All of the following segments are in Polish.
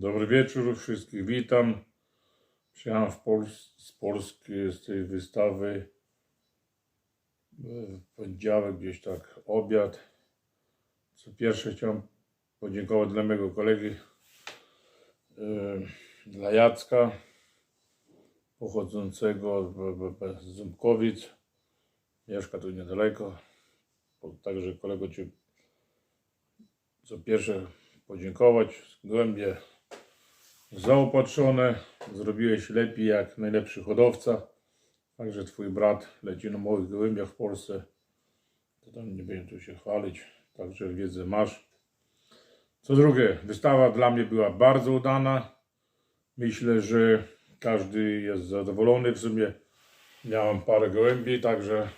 Dobry wieczór, wszystkich witam. Przyjechałem z Polski z tej wystawy w poniedziałek, gdzieś tak obiad. Co pierwsze chciałem podziękować dla mojego kolegi, yy, dla Jacka, pochodzącego z Ząbkowic. Mieszka tu niedaleko. Także kolego Cię co pierwsze podziękować. Głębie zaopatrzone. Zrobiłeś lepiej jak najlepszy hodowca. Także twój brat leci na moich gołębiach w Polsce. To tam nie będę tu się chwalić. Także wiedzę masz. Co drugie, wystawa dla mnie była bardzo udana. Myślę, że każdy jest zadowolony. W sumie miałem parę gołębi, także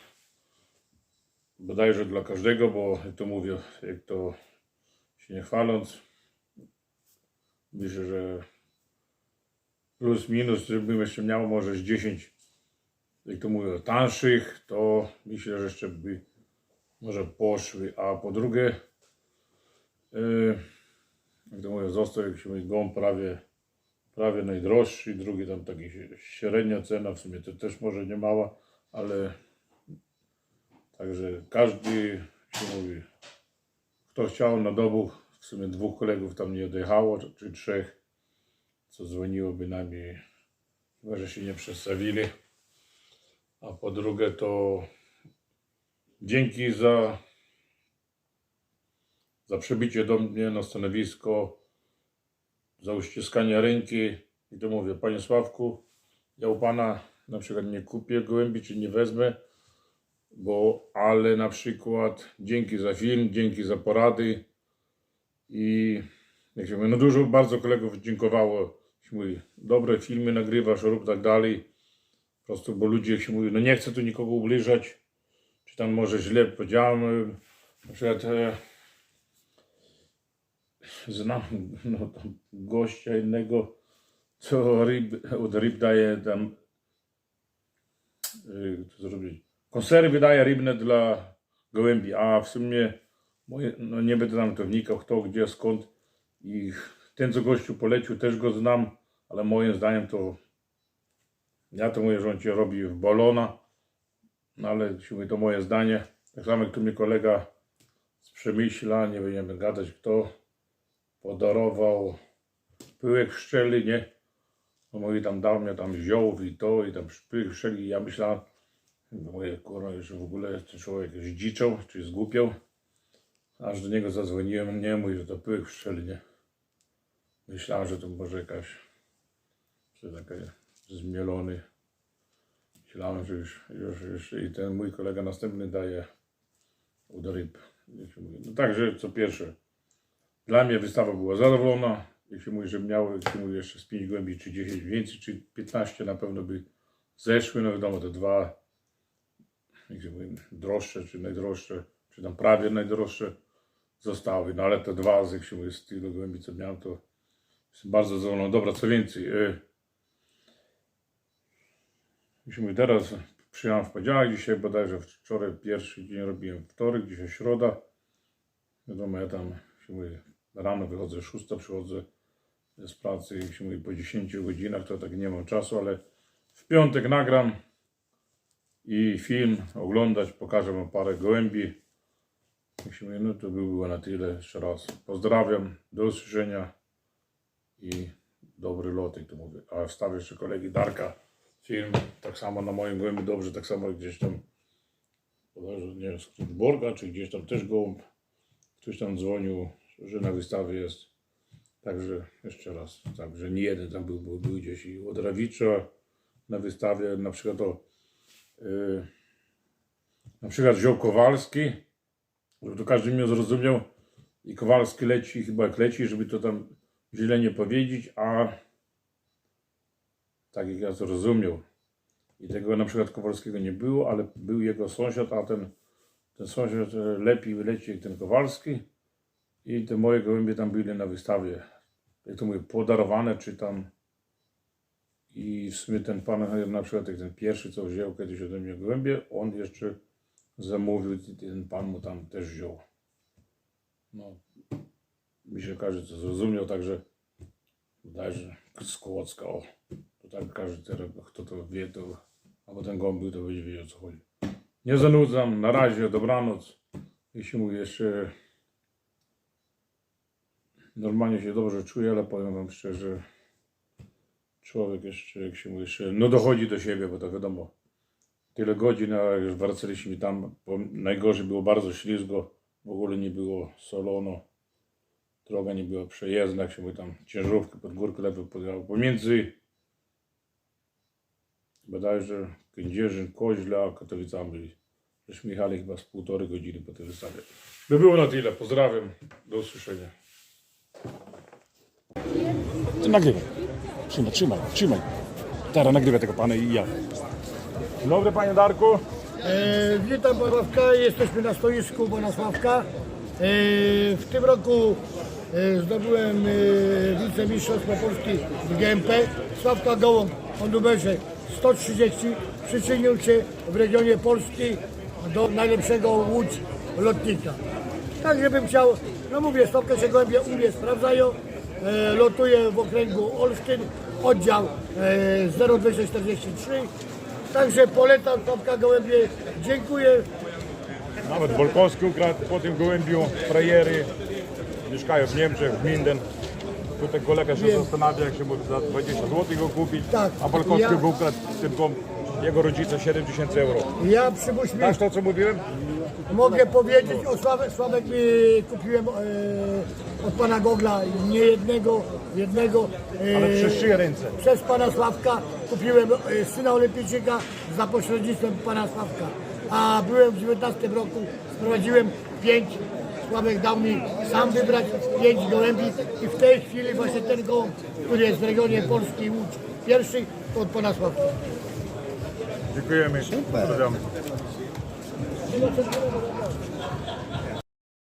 bodajże dla każdego, bo jak to mówię, jak to się nie chwaląc, myślę, że plus minus, żebym jeszcze miał może z 10, jak to mówię, tańszych, to myślę, że jeszcze by może poszły. A po drugie, yy, jak to mówię, został jakiś mój gąb prawie, prawie najdroższy, drugi tam taki średnia cena, w sumie to też może nie mała, ale także każdy się mówi, kto chciał na dobu, w sumie dwóch kolegów tam nie odjechało, czy trzech, co dzwoniło bynajmniej, chyba że się nie przedstawili. A po drugie to dzięki za, za przybycie do mnie na stanowisko, za uściskanie ręki. I to mówię, panie Sławku, ja u pana na przykład nie kupię gołębi, czy nie wezmę, bo ale na przykład dzięki za film, dzięki za porady i jak się mówi, no dużo bardzo kolegów dziękowało, mówi, dobre filmy nagrywasz, rób tak dalej, po prostu, bo ludzie jak się mówi, no nie chcę tu nikogo ubliżać, czy tam może źle powiedziałem, na przykład e, znam no, gościa innego, co ryb, od ryb daje tam y, co zrobić, konserwy daje rybne dla gołębi, a w sumie moje, no nie będę tam to wnikał kto, gdzie, skąd. I ten co gościu polecił też go znam, ale moim zdaniem to ja to mówię, że on cię robi w bolona, no ale to moje zdanie. Tak samo jak tu mi kolega z Przemyśla, nie będziemy gadać kto, podarował pyłek pszczeli, nie? No mówi, tam dał mnie tam ziołów i to, i tam pyłek pszczeli, i ja myślałem, mówię, kurwa, że w ogóle ten człowiek zdziczał, czy zgłupiał. Aż do niego zadzwoniłem, nie mówi, że to pyłek pszczeli, nie? Myślałem, że to może jakaś, taki zmielony. Myślałem, że już, już, już i ten mój kolega następny daje ud ryb. No także, co pierwsze, dla mnie wystawa była zadowolona. Się mówi, że miało, się mówi, jeszcze z 5 głębi, czy 10 więcej, czy 15 na pewno by zeszły. No wiadomo, te dwa, jak się mówi, droższe, czy najdroższe, czy tam prawie najdroższe zostały. No ale te dwa, jak się mówi, z tych głębi, co miałem, to jestem bardzo zadowolony. Dobra, co więcej, y, mówi, teraz przyjechałem w poniedziałek, dzisiaj bodajże wczoraj pierwszy dzień robiłem wtorek, dzisiaj środa. Wiadomo, ja tam się rano wychodzę 6, przychodzę z pracy i się po 10 godzinach, to tak nie mam czasu, ale w piątek nagram i film oglądać, pokażę wam parę gołębi. Mówi, no to by było na tyle. Jeszcze raz pozdrawiam, do usłyszenia i dobry lot, jak to mówię. A wstawię jeszcze kolegi Darka film, tak samo na moim gołębi dobrze, tak samo gdzieś tam, nie wiem, z Borga, czy gdzieś tam też gołąb, ktoś tam dzwonił, że na wystawie jest. Także jeszcze raz, także nie jeden tam był, był, był gdzieś i od Rawicza na wystawie, na przykład to yy, na przykład wziął Kowalski, żeby to każdy mnie zrozumiał i Kowalski leci, chyba jak leci, żeby to tam źle nie powiedzieć, a tak jak ja zrozumiał. I tego na przykład Kowalskiego nie było, ale był jego sąsiad, a ten, ten sąsiad e, lepiej leci jak ten Kowalski. I te moje gołębie tam były na wystawie. Jak to mówię, podarowane, czy tam. I w sumie ten pan, na przykład jak ten pierwszy, co wziął kiedyś ode mnie gołębie, on jeszcze zamówił ten pan mu tam też wziął. No, mi się każdy to zrozumiał, także bodajże z Kołocka, o. Tak każdy kto to wie, to, albo ten był, to będzie wiedział o co chodzi. Nie zanudzam, na razie, dobranoc. Jeśli mówię jeszcze, normalnie się dobrze czuję, ale powiem wam szczerze, człowiek jeszcze, jak się mówi, jeszcze, no dochodzi do siebie, bo to wiadomo, tyle godzin, a już wracaliśmy tam, najgorzej było bardzo ślizgo, w ogóle nie było solono, droga nie była przejezdna, jak się mówi tam, ciężarówki pod górkę lepiej podjechały, pomiędzy bodajże Kędzierzyn, Koźla, Katowicami, żeśmy jechali chyba z półtorej godziny po tej wystawie. By było na tyle, pozdrawiam, do usłyszenia. Ty nagrywaj. Trzymaj, trzymaj, trzymaj. Teraz nagrywaj tego pana i ja. Dzień dobry panie Darku. E, witam Sławka, jesteśmy na stoisku pana Sławka. E, w tym roku e, zdobyłem e, wicemistrzostwo Polski w GMP. Sławka Gołąb o numerze 130 przyczynił się w regionie Polski do najlepszego łódź lotnika. Także bym chciał, no mówię, Sławka się gołębie u mnie sprawdzają. E, lotuje w okręgu Olsztyn, oddział e, 0243. Także polecam Sławka Gołębie. Dziękuję. Nawet Bolkowski ukradł po tym gołębiu frajery. Mieszkają w Niemczech, w Minden. Tutaj kolega się Wiem. zastanawia, jak się może za 20 zł go kupić. Tak. A Bolkowski Ja- go ukradł ten gołąb, jego rodzice 7 tysięcy euro. Ja przypuśćmy, Znasz to, co mówiłem? mogę powiedzieć o Sławek. Sławek mi kupiłem e, od pana Gogla nie jednego, jednego. E, Ale przez czyje ręce? Przez pana Sławka kupiłem e, syna olimpijczyka za pośrednictwem pana Sławka. A byłem w 19 roku, sprowadziłem pięć. Sławek dał mi sam wybrać pięć gołębi i w tej chwili właśnie ten gołąb, który jest w regionie Polski Łódź pierwszy, to od pana Sławka. Dziękujemy. Pozdrawiamy.